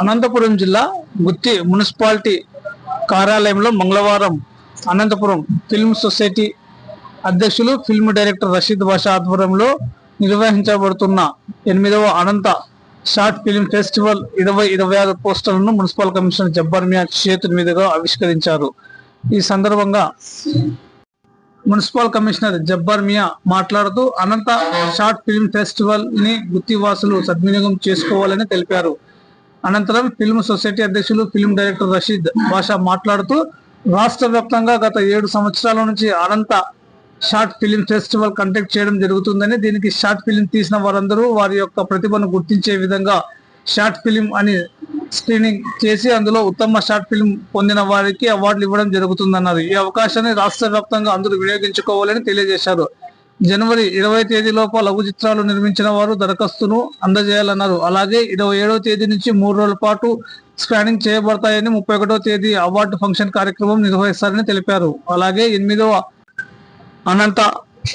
అనంతపురం జిల్లా గుత్తి మున్సిపాలిటీ కార్యాలయంలో మంగళవారం అనంతపురం ఫిల్మ్ సొసైటీ అధ్యక్షులు ఫిల్మ్ డైరెక్టర్ రషీద్ బాషా ఆధ్వర్యంలో నిర్వహించబడుతున్న ఎనిమిదవ అనంత షార్ట్ ఫిల్మ్ ఫెస్టివల్ ఇరవై ఇరవై ఆరు పోస్టర్లను మున్సిపల్ కమిషనర్ జబ్బర్ మియా చేతుల మీదుగా ఆవిష్కరించారు. ఈ సందర్భంగా మున్సిపల్ కమిషనర్ జబ్బర్ మియా మాట్లాడుతూ అనంత షార్ట్ ఫిల్మ్ ఫెస్టివల్ని గుత్తివాసులు సద్వినియోగం చేసుకోవాలని తెలిపారు. అనంతరం ఫిల్మ్ సొసైటీ అధ్యక్షులు ఫిల్మ్ డైరెక్టర్ రషీద్ బాషా మాట్లాడుతూ రాష్ట్ర వ్యాప్తంగా గత ఏడు సంవత్సరాల నుంచి Anantha short film festival conduct చేయడం జరుగుతుందని దీనికి షార్ట్ ఫిల్మ్ తీసిన వారందరూ వారి యొక్క ప్రతిభను గుర్తించే విధంగా షార్ట్ ఫిల్మ్ అని స్క్రీనింగ్ చేసి అందులో ఉత్తమ షార్ట్ ఫిల్మ్ పొందిన వారికి అవార్డులు ఇవ్వడం జరుగుతుందన్నారు ఈ అవకాశాన్ని రాష్ట్ర వ్యాప్తంగా అందరూ వినియోగించుకోవాలని తెలియజేశారు. జనవరి ఇరవై తేదీ లోపల లఘు చిత్రాలు నిర్మించిన వారు దరఖాస్తును అందజేయాలన్నారు. అలాగే ఇరవై ఏడవ తేదీ నుంచి మూడు రోజుల పాటు స్కానింగ్ చేయబడతాయని ముప్పై ఒకటో తేదీ అవార్డు ఫంక్షన్ కార్యక్రమం నిర్వహిస్తారని తెలిపారు. అలాగే ఎనిమిదవ అనంత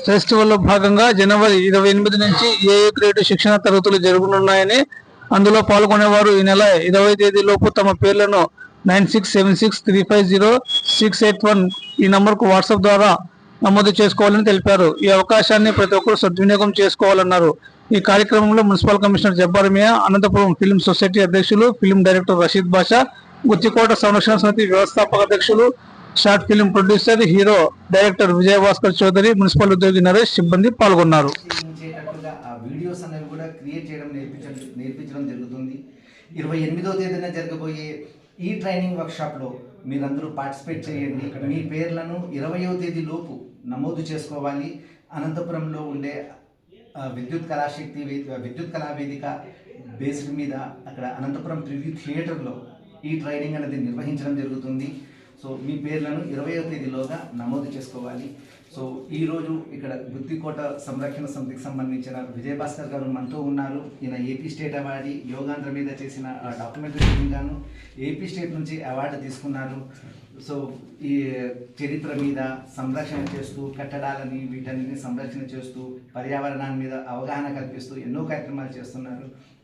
ఫెస్టివల్లో భాగంగా జనవరి ఇరవై ఎనిమిది నుంచి ఏ గ్రేడ్ శిక్షణ తరగతులు జరగనున్నాయని అందులో పాల్గొనేవారు ఈ నెల ఇరవై తేదీలోపు తమ పేర్లను nine six seven six three five zero six eight one ఈ నంబర్కు వాట్సాప్ ద్వారా నమోదు చేసుకోవాలని తెలిపారు. ఈ అవకాశాన్ని ప్రతి ఒక్కరు సద్వినియోగం చేసుకోవాలన్నారు. ఈ కార్యక్రమంలో municipal commissioner Jabbar Miya Anantapuram film society అధ్యక్షులు ఫిల్మ్ డైరెక్టర్ రషీద్ బాషా గుత్తికోట సంరక్షణ సమితి వ్యవస్థాపక అధ్యక్షులు short film producer hero director Vijaya Bhaskar Chowdary municipal ఉద్యోగి నరేష్ సిబ్బంది పాల్గొన్నారు. వీడియోస్ అనేవి కూడా క్రియేట్ చేయడం నేర్పించడం నేర్పించడం జరుగుతుంది. ఇరవై ఎనిమిదో తేదీన జరగబోయే ఈ ట్రైనింగ్ వర్క్షాప్లో మీరందరూ పార్టిసిపేట్ చేయండి. మీ పేర్లను ఇరవయో తేదీ లోపు నమోదు చేసుకోవాలి. అనంతపురంలో ఉండే విద్యుత్ కళాశక్తి విద్యుత్ కళా వేదిక బేస్డ్ మీద అక్కడ అనంతపురం ప్రివ్యూ థియేటర్లో ఈ ట్రైనింగ్ అనేది నిర్వహించడం జరుగుతుంది. సో మీ పేర్లను ఇరవయో తేదీలోగా నమోదు చేసుకోవాలి. సో ఈరోజు ఇక్కడ గుత్తికోట సంరక్షణ సమితికి సంబంధించిన విజయభాస్కర్ గారు మనతో ఉన్నారు. ఈయన ఏపీ స్టేట్ అవార్డు యోగాంధ్ర మీద చేసిన డాక్యుమెంటరీ ఫిల్మ్ గాను ఏపీ స్టేట్ నుంచి అవార్డు తీసుకున్నారు. సో ఈ చరిత్ర మీద సంరక్షణ చేస్తూ కట్టడాలని వీటన్నిటిని సంరక్షణ చేస్తూ పర్యావరణాన్ని మీద అవగాహన కల్పిస్తూ ఎన్నో కార్యక్రమాలు చేస్తున్నారు.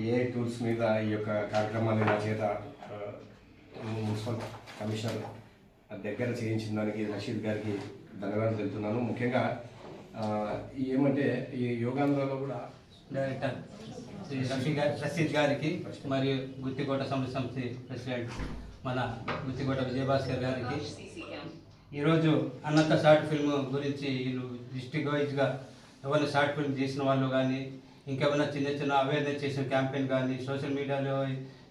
ఏ టూల్స్ మీద ఈ యొక్క కార్యక్రమాన్ని నా చేత మున్సిపల్ కమిషనర్ దగ్గర చేయించిన దానికి రషీద్ గారికి ధన్యవాదాలు తెలుపుతున్నాను. ముఖ్యంగా ఏమంటే ఈ యోగాంధ్రలో కూడా డైరెక్టర్ శ్రీ రఫీ గారి రషీద్ గారికి మరియు గుత్తికోట సంస్థ సంస్థ ప్రెసిడెంట్ మన గుత్తికోట విజయభాస్కర్ గారికి. ఈరోజు అనంత షార్ట్ ఫిల్మ్ గురించి వీళ్ళు డిస్ట్రిక్ట్ వైజ్గా ఎవరు షార్ట్ ఫిల్మ్ చేసిన వాళ్ళు కానీ ఇంకేమైనా చిన్న చిన్న అవేర్నెస్ చేసిన క్యాంపెయిన్ కానీ సోషల్ మీడియాలో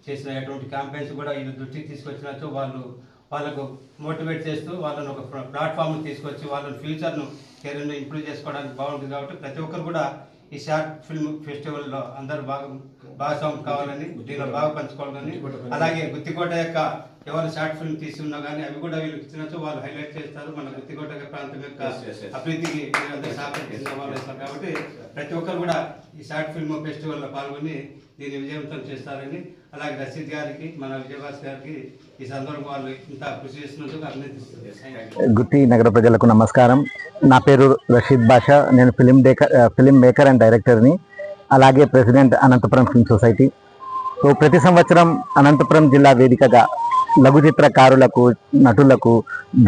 చేసిన ఎటువంటి క్యాంపెయిన్స్ కూడా వీళ్ళు దృష్టికి తీసుకొచ్చినట్టు వాళ్ళు వాళ్ళకు మోటివేట్ చేస్తూ వాళ్ళని ఒక ప్లాట్ఫామ్ తీసుకొచ్చి వాళ్ళని ఫ్యూచర్ను కెరీర్ను ఇంప్రూవ్ చేసుకోవడానికి బాగుంటుంది కాబట్టి ప్రతి ఒక్కరు కూడా ఈ షార్ట్ ఫిల్మ్ ఫెస్టివల్లో అందరూ బాగా భాగస్వామి కావాలని దీనిలో బాగా పంచుకోవాలని అలాగే గుత్తికోట యొక్క ఎవరు షార్ట్ ఫిల్మ్ తీసి ఉన్నా కానీ అవి కూడా వీళ్ళకి ఇచ్చినట్టు వాళ్ళు హైలైట్ చేస్తారు. మన గుత్తికోట ప్రాంతం యొక్క. అభివృద్ధికి మీరందరూ సహకరించిన ఇస్తారు కాబట్టి ప్రతి ఒక్కరు కూడా ఈ షార్ట్ ఫిల్మ్ ఫెస్టివల్లో పాల్గొని దీన్ని విజయవంతం చేస్తారని అలాగే రషీద్ గారికి మన విజయభాస్ గారికి ఈ సందర్భం వాళ్ళు ఇంత కృషి Thank you. గుత్తి నగర ప్రజలకు నమస్కారం. నా పేరు రషీద్ బాషా. నేను film decor film maker and డైరెక్టర్ని అలాగే president Anantapuram film society so ప్రతి సంవత్సరం అనంతపురం జిల్లా వేదికగా లఘు చిత్రకారులకు నటులకు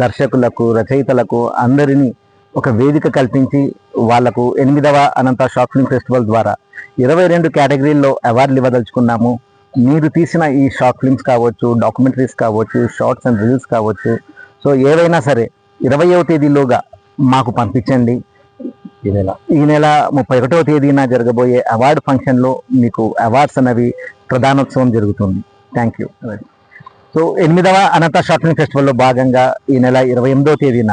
దర్శకులకు రచయితలకు అందరినీ ఒక వేదిక కల్పించి వాళ్ళకు ఎనిమిదవ అనంత షార్ట్ ఫిల్మ్ ఫెస్టివల్ ద్వారా ఇరవై రెండు కేటగిరీల్లో అవార్డులు ఇవ్వదలుచుకున్నాము. మీరు తీసిన ఈ షార్ట్ ఫిల్మ్స్ కావచ్చు డాక్యుమెంటరీస్ కావచ్చు షార్ట్స్ అండ్ రీల్స్ కావచ్చు. సో ఏవైనా సరే ఇరవయవ తేదీలోగా మాకు పంపించండి. ఈ నెల ఈ నెల ముప్పై ఒకటవ తేదీన జరగబోయే అవార్డు ఫంక్షన్లో మీకు అవార్డ్స్ అనేవి ప్రధానోత్సవం జరుగుతుంది. Thank you. సో ఎనిమిదవ అనంత షార్ట్ ఫెస్టివల్లో భాగంగా ఈ నెల ఇరవై ఎనిమిదో తేదీన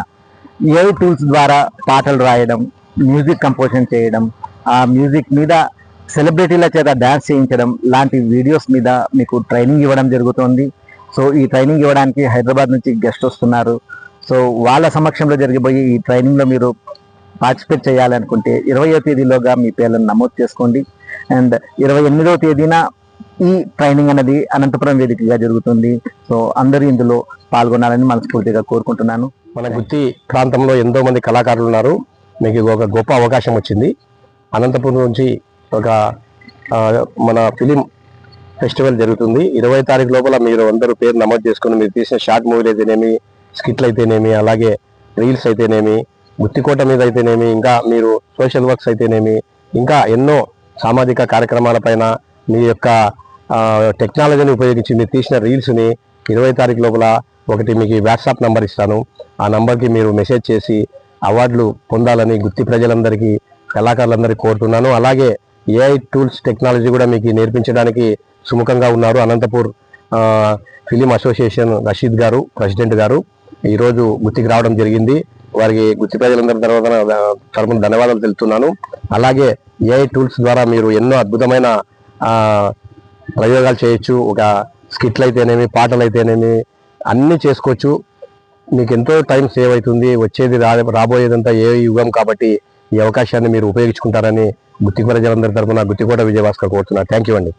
ఏఐ టూల్స్ ద్వారా పాటలు రాయడం మ్యూజిక్ కంపోజిషన్ చేయడం ఆ మ్యూజిక్ మీద సెలబ్రిటీల చేత డ్యాన్స్ చేయించడం లాంటి వీడియోస్ మీద మీకు ట్రైనింగ్ ఇవ్వడం జరుగుతుంది. సో ఈ ట్రైనింగ్ ఇవ్వడానికి హైదరాబాద్ నుంచి గెస్ట్ వస్తున్నారు. సో వాళ్ళ సమక్షంలో జరిగిపోయి ఈ ట్రైనింగ్లో మీరు పార్టిసిపేట్ చేయాలనుకుంటే ఇరవయో తేదీలోగా మీ పేర్లను నమోదు చేసుకోండి. అండ్ ఇరవై ఎనిమిదవ తేదీన ఈ ట్రైనింగ్ అనేది అనంతపురం వేదికగా జరుగుతుంది. సో అందరూ ఇందులో పాల్గొనాలని మనస్ఫూర్తిగా కోరుకుంటున్నాను. మన గుత్తి ప్రాంతంలో ఎంతో మంది కళాకారులు ఉన్నారు. మీకు ఒక గొప్ప అవకాశం వచ్చింది. అనంతపురం నుంచి ఒక మన ఫిలిం ఫెస్టివల్ జరుగుతుంది. ఇరవై తారీఖు లోపల మీరు అందరూ పేరు నమోదు చేసుకుని మీరు తీసిన షార్ట్ మూవీలు అయితేనేమి స్కిట్లు అయితేనేమి అలాగే రీల్స్ అయితేనేమి గుత్తికోట మీద అయితేనేమి ఇంకా మీరు సోషల్ వర్క్స్ అయితేనేమి ఇంకా ఎన్నో సామాజిక కార్యక్రమాలపైన మీ యొక్క టెక్నాలజీని ఉపయోగించి మీరు తీసిన రీల్స్ని ఇరవై తారీఖు లోపల ఒకటి మీకు వాట్సాప్ నంబర్ ఇస్తాను. ఆ నంబర్కి మీరు మెసేజ్ చేసి అవార్డులు పొందాలని గుత్తి ప్రజలందరికీ కళాకారులందరికీ కోరుతున్నాను. అలాగే ఏఐ టూల్స్ టెక్నాలజీ కూడా మీకు నేర్పించడానికి సుముఖంగా ఉన్నారు. అనంతపూర్ ఫిలిం అసోసియేషన్ రషీద్ గారు ప్రెసిడెంట్ గారు. ఈరోజు గుత్తికి రావడం జరిగింది. వారికి గుత్తి ప్రజలందరి తరఫున తరపున ధన్యవాదాలు తెలుపుతున్నాను. అలాగే ఏఐ టూల్స్ ద్వారా మీరు ఎన్నో అద్భుతమైన ప్రయోగాలు చేయొచ్చు ఒక స్కిట్లు అయితేనేమి పాటలు అయితేనేమి అన్నీ చేసుకోవచ్చు. మీకు ఎంతో టైం సేవ్ అవుతుంది వచ్చేది రా రాబోయేదంతా ఏ యుగం కాబట్టి ఈ అవకాశాన్ని మీరు ఉపయోగించుకుంటారని గుత్తి ప్రజలందరి తరఫున గుత్తికోట విజయభాస్కర్ కోరుతున్నా. థ్యాంక్ యూ అండి.